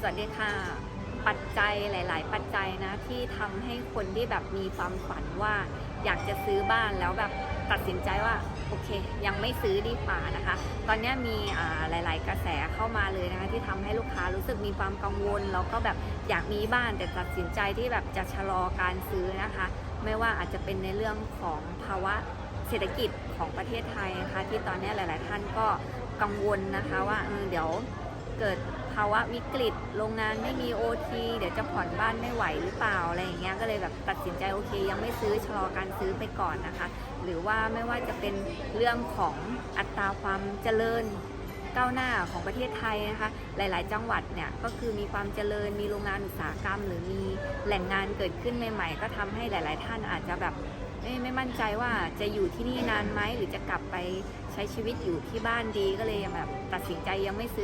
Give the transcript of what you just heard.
สวัสดีค่ะ ปัจจัยหลาย ๆ ปัจจัยนะที่ทำให้คนที่แบบมีความฝันว่า อยากจะซื้อบ้านแล้วแบบตัดสินใจว่าโอเค ยังไม่ซื้อดีกว่านะคะ ตอนนี้มีหลาย ๆ กระแสเข้ามาเลยนะคะที่ทำให้ลูกค้ารู้สึกมีความกังวลแล้วก็แบบอยากมีบ้านแต่ตัดสินใจที่แบบจะชะลอการซื้อนะคะ ไม่ว่าอาจจะเป็นในเรื่องของภาวะเศรษฐกิจของประเทศไทยนะคะที่ตอนนี้หลาย ๆ ท่านก็กังวลนะคะว่าเออเดี๋ยว เกิดภาวะวิกฤต โรงงานไม่มีโอทีเดี๋ยวจะผ่อนบ้านไม่ไหวหรือเปล่าอะไรอย่างเงี้ยก็เลยแบบตัดสินใจโอเค ยังไม่ซื้อชะลอการซื้อไปก่อนนะคะ หรือว่าไม่ว่าจะเป็นเรื่องของอัตราความเจริญก้าวหน้าของประเทศไทยนะคะ หลาย ๆ จังหวัดเนี่ยก็คือมีความเจริญ มีโรงงานอุตสาหกรรม หรือมีแหล่งงานเกิดขึ้นใหม่ ๆ ก็ทำให้หลาย ๆ ท่านอาจจะแบบเอ้ยไม่มั่นใจว่าจะอยู่ที่นี่นานไหมหรือจะกลับไปใช้ชีวิตอยู่ที่บ้านดีก็เลยยังแบบตัดสินใจยังไม่ซื้อ